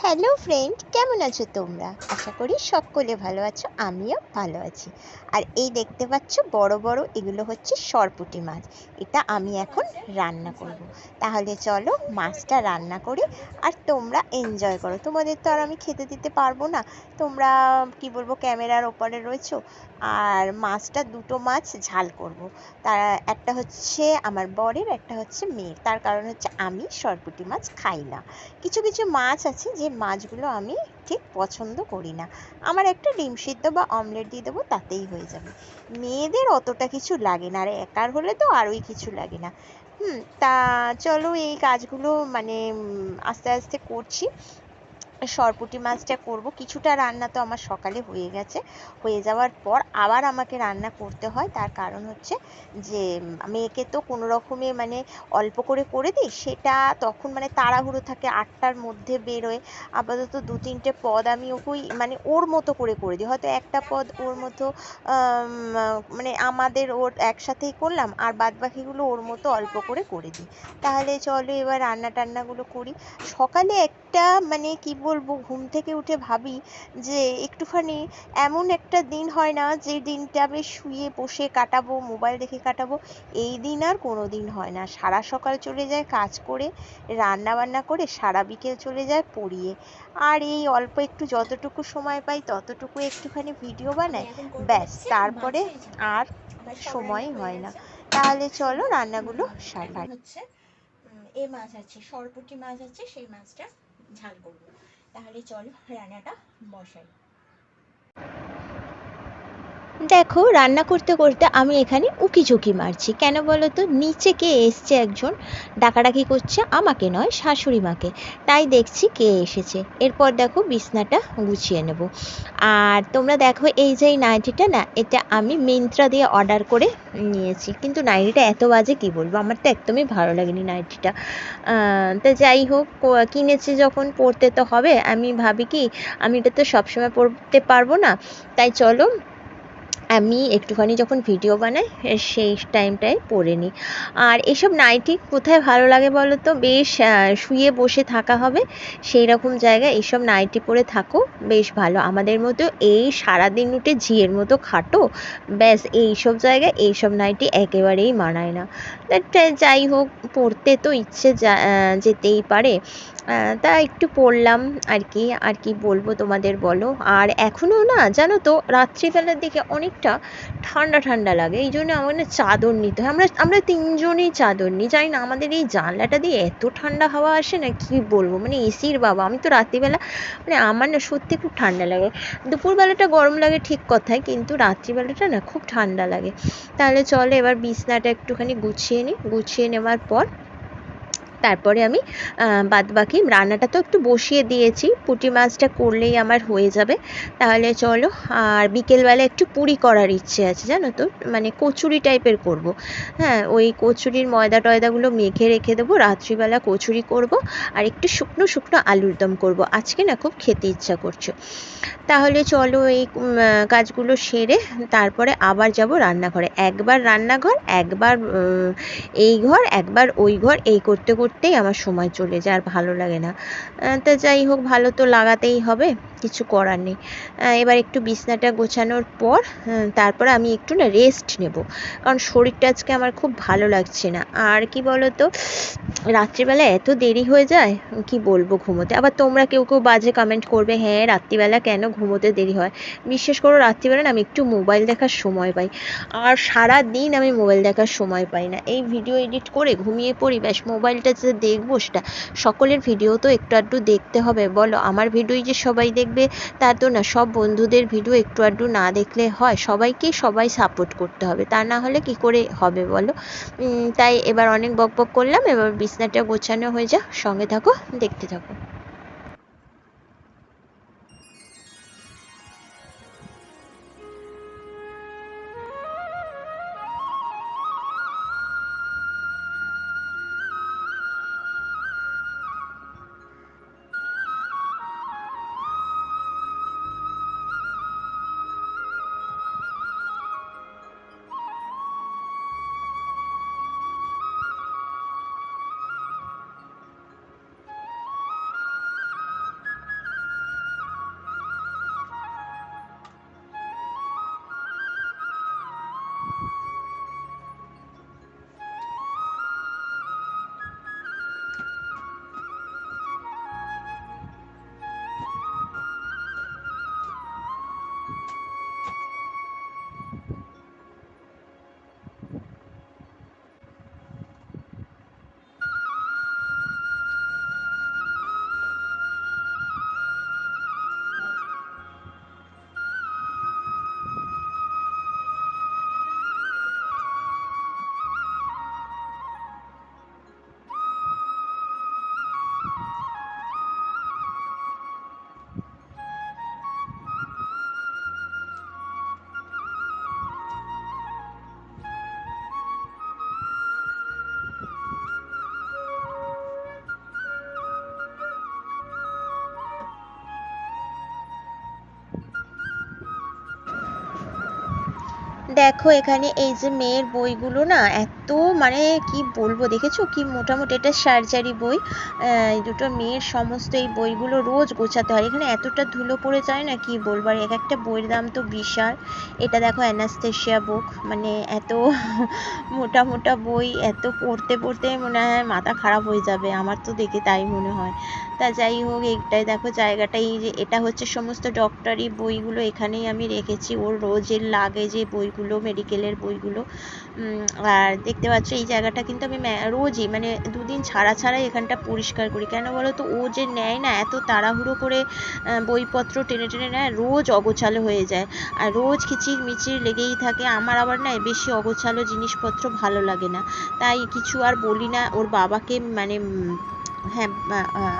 Hello friend, কেমন আছো তোমরা? আশা করি সকলে ভালো আছো, আমিও ভালো আছি। আর এই দেখতে পাচ্ছ বড় বড় এগুলো হচ্ছে সরপুটি মাছ। এটা আমি এখন রান্না করব। তাহলে চলো মাছটা রান্না করি আর তোমরা এনজয় করো। তোমাদের তো আর আমি খেতে দিতে পারব না। তোমরা কি বলব, ক্যামেরার ওপরে রয়েছো। আর মাছটা দুটো মাছ ঝাল করব। তার একটা হচ্ছে আমার বরের, একটা হচ্ছে মেয়ের। তার কারণ হচ্ছে আমি সরপুটি মাছ খাই না। কিছু কিছু মাছ আছে যে মাছগুলো আমি ঠিক পছন্দ করি না। আমার একটা ডিম সিদ্ধ বা অমলেট দিয়ে দেবো, তাতেই হয়ে যাবে। মেয়েদের অতটা কিছু লাগে না, আর একার হলে তো আরোই কিছু লাগে না। হুম, তা চলো এই কাজগুলো মানে আস্তে আস্তে করছি। সরপুঁটি মাছটা করব। কিছুটা রান্না তো আমার সকালে হয়ে গেছে। হয়ে যাওয়ার পর আবার আমাকে রান্না করতে হয়। তার কারণ হচ্ছে যে, মেয়েকে তো কোনো রকমে মানে অল্প করে করে দিই, সেটা তখন মানে তাড়াহুড়ো থাকে, আটটার মধ্যে বেরোয়। আপাতত দু, তিনটে পদ আমি ওকেই মানে ওর মতো করে করে দিই। হয়তো একটা পদ ওর মতো মানে আমাদের ওর একসাথেই করলাম, আর বাদ বাকিগুলো ওর মতো অল্প করে করে দিই। তাহলে চলো এবার রান্না টান্নাগুলো করি। সকালে একটা মানে কি বলব, ঘুম থেকে উঠে ভাবি যে একটুখানি এমন একটা দিন হয় না যে দিনটা আমি শুয়ে বসে কাটাবো, মোবাইল দেখে কাটাবো, এই দিন আর কোনো দিন হয় না। সারা সকাল চলে যায় কাজ করে, রান্না বান্না করে, সারা বিকেল চলে যায় পড়িয়ে। আর এই অল্প একটু যতটুকু সময় পাই ততটুকু একটুখানি ভিডিও বানাই, ব্যাস, তারপরে আর সময় হয় না। তাহলে চলো রান্নাগুলো সারি এ মাছ আছে, সরপুঁটি মাছ আছে, সেই মাছটা ঝাল করব। তাহলে চলো রান্নাটা বসাই। দেখো, রান্না করতে করতে আমি এখানে উকি ঝুঁকি মারছি। কেন বলো তো? নিচে কে এসছে একজন? ডাকাডাকি করছে আমাকে নয়, শাশুড়ি মাকে। তাই দেখছি কে এসেছে। এরপর দেখো বিছনাটা গুছিয়ে নেব। আর তোমরা দেখো এই যে নাইটিটা না, এটা আমি মিন্ত্রা দিয়ে অর্ডার করে নিয়েছি। কিন্তু নাইটিটা এত বাজে কি বলব? আমার তো একদমই ভালো লাগেনি নাইটিটা। তা যাই হোক কিনেছি যখন, পরতে তো হবে। আমি ভাবি কি, আমি এটা তো সবসময় পরতে পারব না। তাই চলো আমি একটুখানি যখন ভিডিও বানাই সেই টাইমটায় পরে নিই। আর এসব নাইটি কোথায় ভালো লাগে বলো তো? বেশ শুয়ে বসে থাকা হবে। সেই রকম জায়গায় এইসব নাইটি পরে থাকো, বেশ ভালো। আমাদের মতো এই সারাদিন উঠে ঝিয়ের মতো খাটো, ব্যাস, এইসব জায়গায় এইসব নাইটি একেবারেই মানায় না। যাই হোক, পড়তে তো ইচ্ছে যেতেই পারে। তা একটু পড়লাম আর কি আর কি বলব তোমাদের বলো। আর এখনও না, জানো তো, রাত্রিবেলার দিকে অনেকটা ঠান্ডা ঠান্ডা লাগে, এই জন্য আমার না চাদর নিতে হয়। আমরা আমরা তিনজনেই চাদর নিই। জানি না, আমাদের এই জানলাটা দিয়ে এত ঠান্ডা হাওয়া আসে না, কি বলব? মানে এসির বাবা, আমি তো রাত্রিবেলা মানে আমার না সত্যি খুব ঠান্ডা লাগে। দুপুরবেলাটা গরম লাগে ঠিক কথাই, কিন্তু রাত্রিবেলাটা না খুব ঠান্ডা লাগে। তাহলে চলো এবার বিছনাটা একটুখানি গুছিয়ে নিই। গুছিয়ে নেওয়ার পর তারপরে আমি বাদ বাকি রান্নাটা তো একটু বসিয়ে দিয়েছি। পুঁটি মাছটা করলেই আমার হয়ে যাবে। তাহলে চলো, আর বিকেলবেলা একটু পুরি করার ইচ্ছে আছে, জানো তো? মানে কচুরি টাইপের করব। হ্যাঁ ওই কচুরির ময়দা টয়দাগুলো মেখে রেখে দেবো। রাত্রিবেলা কচুরি করব, আর একটু শুকনো শুকনো আলুর দম করব। আজকে না খুব খেতে ইচ্ছা করছে। তাহলে চলো এই কাজগুলো সেরে তারপরে আবার যাব রান্নাঘরে। একবার রান্নাঘর, একবার এই ঘর, একবার ওই ঘর, এই করতে করতে করতেই আমার সময় চলে যায় আর ভালো লাগে না। তা যাই হোক, ভালো তো লাগাতেই হবে। কিছু করার নেই। এবার একটু বিছনাটা গোছানোর পর তারপরে আমি একটু না রেস্ট নেব। কারণ শরীরটা আজকে আমার খুব ভালো লাগছে না। আর কি বলো তো রাত্রিবেলা এত দেরি হয়ে যায়, কি বলব ঘুমোতে? আবার তোমরা কেউ কেউ বাজে কমেন্ট করবে হ্যাঁ রাত্রিবেলা কেন ঘুমোতে দেরি হয়? বিশ্বাস করো রাত্রিবেলা না আমি একটু মোবাইল দেখার সময় পাই। আর সারা দিন আমি মোবাইল দেখার সময় পাই না। এই ভিডিও এডিট করে ঘুমিয়ে পড়ি, ব্যাস মোবাইলটা যে দেখব সেটা। সকলের ভিডিও তো একটু আধটু দেখতে হবে। বলো, আমার ভিডিওই যে সবাই দেখবে? তা তো না, সব বন্ধুদের ভিডিও একটু আধটু না দেখলে হয় সবাইকেই সবাই সাপোর্ট করতে হবে। তা না হলে কি করে হবে বলো? তাই এবার অনেক বক বক করলাম, এবার বিছনাটা গোছানো হয়ে যা সঙ্গে থাকো, দেখতে থাকো। দেখো এখানে এই যে মেয়ের বইগুলো না এত মানে কি বলব, দেখেছ? কি মোটামুটি এটা সার্জারি বই। দুটো মেয়ের সমস্ত এই বইগুলো রোজ গোছাতে হয়। এখানে এতটা ধুলো পড়ে যায় না, কি বলব? আর এক একটা বইয়ের দাম তো বিশাল। এটা দেখো অ্যানাস্থেশিয়া বুক মানে এত মোটা মোটা বই, এত পড়তে পড়তে মনে হয় মাথা খারাপ হয়ে যাবে। আমার তো দেখে তাই মনে হয়। তা যাই হোক, এইটাই দেখো জায়গাটা। এই যে এটা হচ্ছে সমস্ত ডক্টরি বইগুলো এখানেই আমি রেখেছি। ওর রোজের লাগে যে বইগুলো মেডিকেলের বইগুলো। আর দেখতে পাচ্ছ, এই জায়গাটা কিন্তু আমি রোজই মানে দুদিন ছাড়া ছাড়াই এখানটা পরিষ্কার করি। কেন বলো তো ও যে নেয় না, এত তাড়াহুড়ো করে বইপত্র টেনে টেনে নেয়, রোজ অগোছালো হয়ে যায়। আর রোজ খিচির মিচির লেগেই থাকে। আমার আবার না, বেশি অগোছালো জিনিসপত্র ভালো লাগে না। তাই কিছু আর বলি না। ওর বাবাকে মানে হ্যাঁ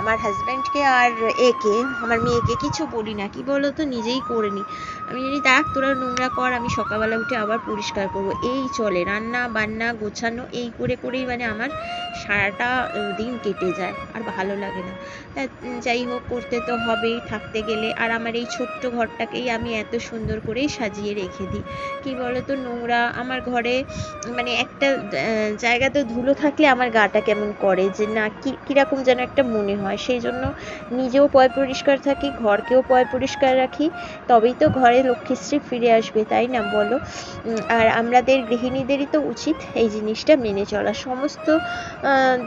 আমার হাজব্যান্ডকে আর একে, আমার মেয়েকে কিছু বলি না। কি বলো তো নিজেই করে নিই আমি জানি দেখ, তোরা নোংরা কর, আমি সকালবেলা উঠে আবার পরিষ্কার করব। এই চলে, রান্না, বান্না, গোছানো, এই করে, করেই মানে আমার সারাটা দিন কেটে যায়। আর ভালো লাগে না। যাই হোক, করতে তো হবেই, থাকতে গেলে। আর আমার এই ছোট্ট ঘরটাকেই আমি এত সুন্দর করেই সাজিয়ে রেখে দিই। কি বলো তো নোংরা, আমার ঘরে মানে একটা জায়গাতে ধুলো থাকলে আমার গাটা কেমন করে? যে না, কি যেন একটা মনে হয়। সেই জন্য নিজেও পয় পরিষ্কার থাকি ঘরকেও পয় পরিষ্কার রাখি। তবেই তো ঘরে লক্ষ্মীশ্রী ফিরে আসবে তাই না বলো? আর আমাদের গৃহিণীদেরই তো উচিত এই জিনিসটা মেনে চলা। সমস্ত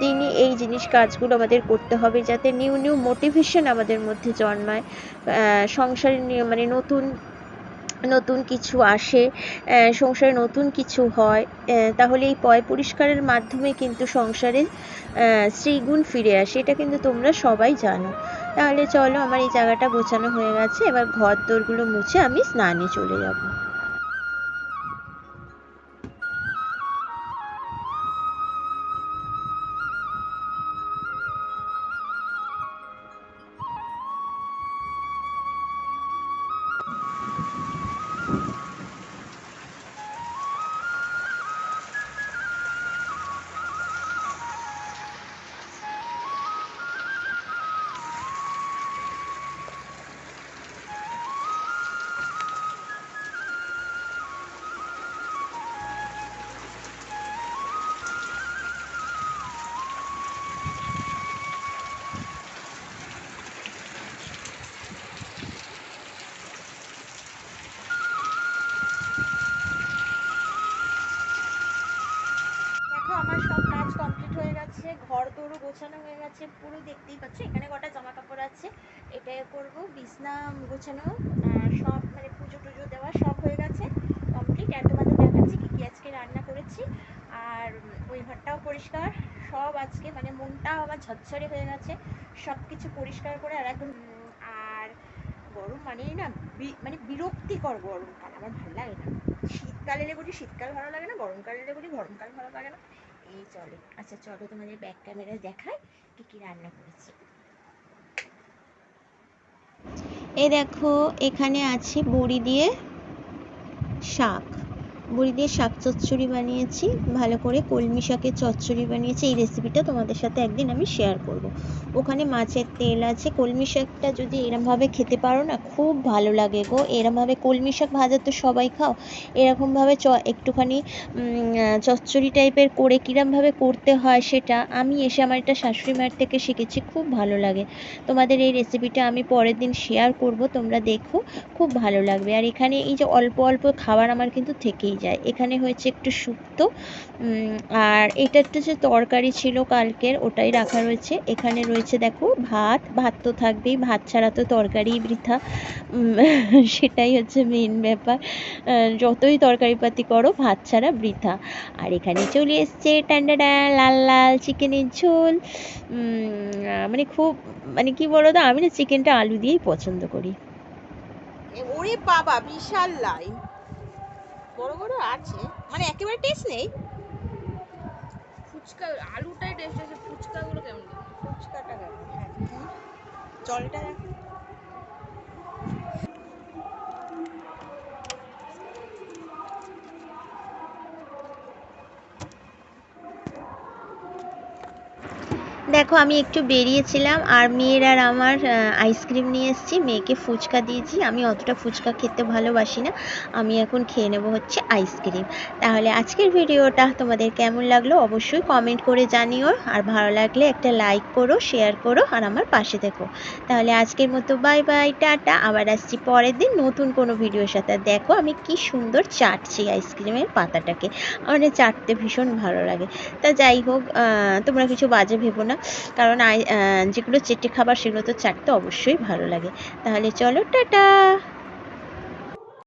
দিনই এই জিনিস কাজগুলো আমাদের করতে হবে যাতে নিউ নিউ মোটিভেশন আমাদের মধ্যে জন্মায়। আহ, সংসারে নিয়ে মানে নতুন নতুন কিছু আসে সংসারে নতুন কিছু হয় তাহলে এই পয় পরিষ্কারের মাধ্যমে কিন্তু সংসারে শ্রীগুণ ফিরে আসে, এটা কিন্তু তোমরা সবাই জানো। তাহলে চলো আমার এই জায়গাটা গোছানো হয়ে গেছে, এবার ঘর দোরগুলো মুছে আমি স্নানে চলে যাব। গোছানো হয়ে গেছে, পুরো দেখতেই পাচ্ছ, এখানে কটা জামা কাপড় আছে। এটাই করব, বিছনা, গোছানো সব মানে পুজো টুজো দেওয়া সব হয়ে গেছে কমপ্লিট আর তোমাদের দেখাচ্ছি কি কি আজকে রান্না করেছি। আর ওই ঘরটাও পরিষ্কার, সব আজকে মানে মনটাও আমার ঝরঝরে হয়ে গেছে সব কিছু পরিষ্কার করে আর একদম আর গরম মানেই না মানে বিরক্তিকর গরমকাল, আমার ভালো লাগে না। শীতকাল বলি শীতকাল ভালো লাগে না, গরমকাল বলি গরমকাল ভালো লাগে না। এই চলে। আচ্ছা চলো তোমাদের ব্যাক ক্যামেরায় দেখায় কি কি রান্না করেছি। এই দেখো, এখানে আছে বড়ি দিয়ে শাক। বড়ি দিয়ে শাক চচ্চড়ি বানিয়েছি, ভালো করে কলমি শাকের চচ্চড়ি বানিয়েছি, এই রেসিপিটা তোমাদের সাথে একদিন আমি শেয়ার করব। ওখানে মাছের তেল আছে, কলমি শাকটা যদি এরমভাবে খেতে পারো না, খুব ভালো লাগে গো। এরমভাবে কলমি শাক ভাজা তো সবাই খাও, এরকমভাবে চ, একটুখানি চচ্চড়ি টাইপের করে কিরমভাবে করতে হয় সেটা আমি এসে আমার একটা শাশুড়ি মায়ের থেকে শিখেছি, খুব ভালো লাগে। তোমাদের এই রেসিপিটা আমি পরের দিন শেয়ার করব, তোমরা দেখো, খুব ভালো লাগবে। আর এখানে এই যে অল্প অল্প খাবার আমার কিন্তু থেকেই যায়। এখানে হয়েছে একটু শুক্তো আর এটা একটা যে তরকারি ছিল কালকের, ওটাই রাখা রয়েছে। এখানে রয়েছে দেখো ভাত ভাত তো থাকবেই, ভাত ছাড়া তো তরকারি বৃথা। সেটাই হচ্ছে মেন ব্যাপার। যতই তরকারিপাতি করো, ভাত ছাড়া বৃথা। আর এখানে চলে এসছে টান্ডাডা, লাল লাল চিকেনের ঝোল। মানে খুব মানে কি বলো তো আমি না চিকেনটা আলু দিয়েই পছন্দ করি। ওরে বাবা, বিশাল লাইন বড় বড় আছে মানে একেবারে টেস্ট নেই ফুচকা আলুটাই টেস্ট আছে ফুচকাগুলো কেমন ফুচকাটা কেমন? হ্যাঁ। জলটা দেখ দেখো, আমি একটু বেরিয়েছিলাম আর মেয়ের আর আমার আইসক্রিম নিয়ে এসেছি। মেয়েকে ফুচকা দিয়েছি। আমি অতটা ফুচকা খেতে ভালোবাসি না। আমি এখন খেয়ে নেব হচ্ছে আইসক্রিম তাহলে আজকের ভিডিওটা তোমাদের কেমন লাগল অবশ্যই কমেন্ট করে জানিও। আর ভালো লাগলে একটা লাইক করো শেয়ার করো আর আমার পাশে থেকো। তাহলে আজকের মতো বাই বাই টাটা। আবার আসছি পরের দিন নতুন কোনো ভিডিওর সাথে। দেখো আমি কি সুন্দর চাটছি আইসক্রিমের পাতাটাকে। আমার চাটতে ভীষণ ভালো লাগে। তা যাই হোক তোমরা কিছু বাজে ভেবো না। কারণ যেগুলো চেটে খাবার সেগুলো তো চাটতে অবশ্যই ভালো লাগে। তাহলে চলো টাটা!